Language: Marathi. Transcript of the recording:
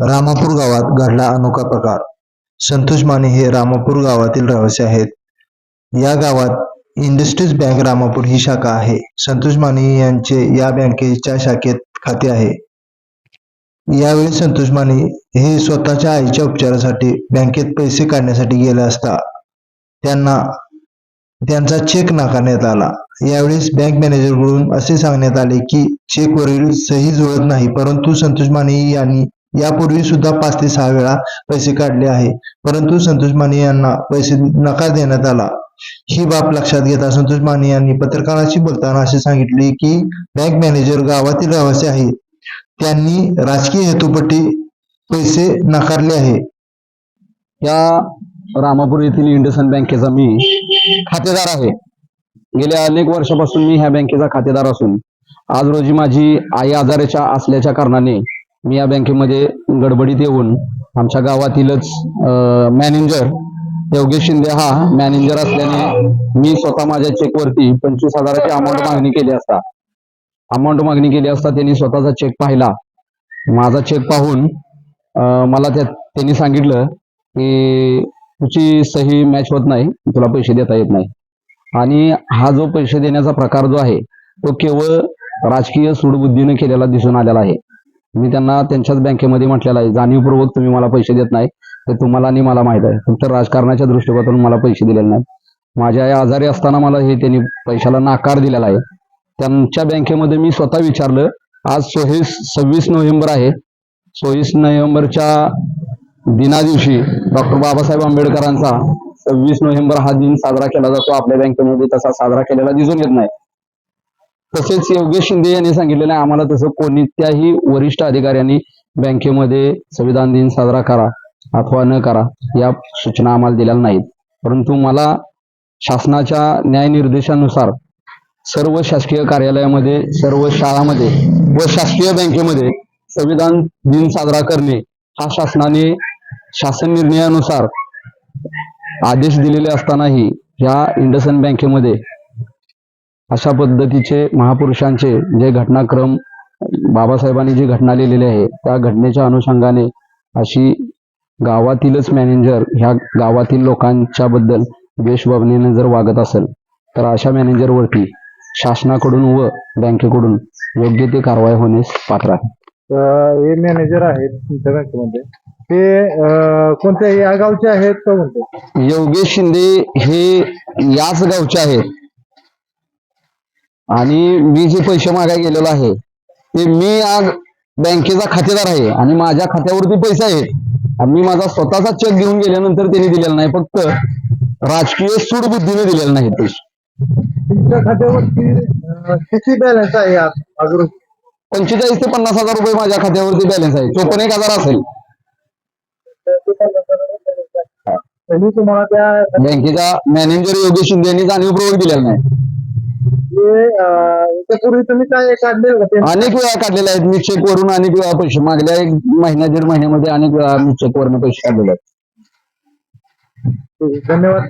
रामापूर गावात घडला अनोखा प्रकार. संतोष माने हे रामापूर गावातील रहिवासी आहेत. या गावात इंडस्ट्रीज बँक रामापूर ही शाखा आहे. संतोष माने यांचे या बँकेच्या शाखेत खाते आहे. यावेळी संतोष माने हे स्वतःच्या आईच्या उपचारासाठी बँकेत पैसे काढण्यासाठी गेले असता त्यांना त्यांचा चेक नाकारण्यात आला. यावेळेस बँक मॅनेजरकडून असे सांगण्यात आले की चेकवरील सही जुळत नाही परंतु संतोष माने यांनी यापूर्वी सुद्धा पाच ते सहा वेळा पैसे काढले आहे. परंतु संतोष माने यांना पैसे नकार देण्यात आला. ही बाब लक्षात घेता संतोष माने यांनी पत्रकारांशी बोलताना असे सांगितले की बँक मॅनेजर गावातील रहिवासी आहे. त्यांनी राजकीय हेतूपटी पैसे नाकारले आहे. या रामापूर येथील इंडसन बँकेचा मी खातेदार आहे. गेल्या अनेक वर्षापासून मी ह्या बँकेचा खातेदार असून आज रोजी माझी आई आजाराच्या असल्याच्या कारणाने मी या बँकेमध्ये गडबडीत येऊन आमच्या गावातीलच मॅनेजर योगेश शिंदे हा मॅनेजर असल्याने मी स्वतः माझ्या चेकवरती पंचवीस हजाराची अमाऊंट मागणी केली असता. अमाऊंट मागणी केली असता त्यांनी स्वतःचा चेक पाहिला. माझा चेक पाहून मला त्या त्यांनी सांगितलं की तुझी सही मॅच होत नाही तुला पैसे देता येत नाही. आणि हा जो पैसे देण्याचा प्रकार जो आहे तो केवळ राजकीय सूडबुद्धीने केलेला दिसून आलेला आहे. मी त्यांना त्यांच्याच बँकेमध्ये म्हटलेलं आहे जाणीवपूर्वक तुम्ही मला पैसे देत नाही ते तुम्हाला आणि मला माहीत आहे. फक्त राजकारणाच्या दृष्टिकोनातून मला पैसे दिलेले नाही माझ्या आई आजारी असताना मला हे त्यांनी पैशाला नाकार दिलेला आहे. त्यांच्या बँकेमध्ये मी स्वतः विचारलं आज सोहीस सव्वीस नोव्हेंबर आहे. सव्वीस नोव्हेंबरच्या दिना दिवशी डॉक्टर बाबासाहेब आंबेडकरांचा सव्वीस नोव्हेंबर हा दिन साजरा केला जातो. आपल्या बँकेमध्ये तसा साजरा केलेला दिसून येत नाही. तसेच योगेश शिंदे यांनी सांगितलेलं आहे आम्हाला तसं कोणत्याही वरिष्ठ अधिकाऱ्यांनी बँकेमध्ये संविधान दिन साजरा करा अथवा न करा या सूचना आम्हाला दिलेल्या नाहीत. परंतु मला शासनाच्या न्याय निर्देशानुसार सर्व शासकीय कार्यालयामध्ये सर्व शाळामध्ये व शासकीय बँकेमध्ये संविधान दिन साजरा करणे हा शासनाने शासन निर्णयानुसार आदेश दिलेले असतानाही या इंडसन बँकेमध्ये अशा पद्धतीचे महापुरुषांचे जे घटनाक्रम बाबासाहेबांनी जी घटना लिहिलेली आहे त्या घटनेच्या अनुषंगाने अशी गावातीलच मॅनेजर ह्या गावातील लोकांच्या बद्दल द्वेषभावनेने जर वागत असेल तर अशा मॅनेजरवरती शासनाकडून व बँकेकडून योग्य ते कारवाई होण्यास पात्र आहे. हे मॅनेजर आहेत तुमच्या बँकेमध्ये. ते कोणत्या या गावचे आहेत का कोणते? योगेश शिंदे हे याच गावचे आहेत. आणि मी जे पैसे मागायला गेलेलो आहे ते मी आज बँकेचा खातेदार आहे आणि माझ्या खात्यावरती पैसे आहेत. आणि मी माझा स्वतःचा चेक घेऊन गेल्यानंतर त्यांनी दिलेला नाही फक्त राजकीय सूडबुद्धीने दिलेले नाहीत पैसे. तुमच्या खात्यावरती किती बॅलन्स आहे अजून? पंचेचाळीस ते पन्नास हजार रुपये माझ्या खात्यावरती बॅलन्स आहे. चोपन्न एक हजार असेल. तुम्हाला त्या बँकेचा मॅनेजर योगेश शिंदे यांनी जाणीवपूर्वक दिलेला नाही. त्यापूर्वी तुम्ही काय काढले होते? अनेक वेळा काढलेले आहेत. मी चेक वरून अनेक वेळा पैसे मागल्या. एक महिन्या दीड महिन्यामध्ये अनेक वेळा मी चेक वरून पैसे काढलेले आहेत. धन्यवाद.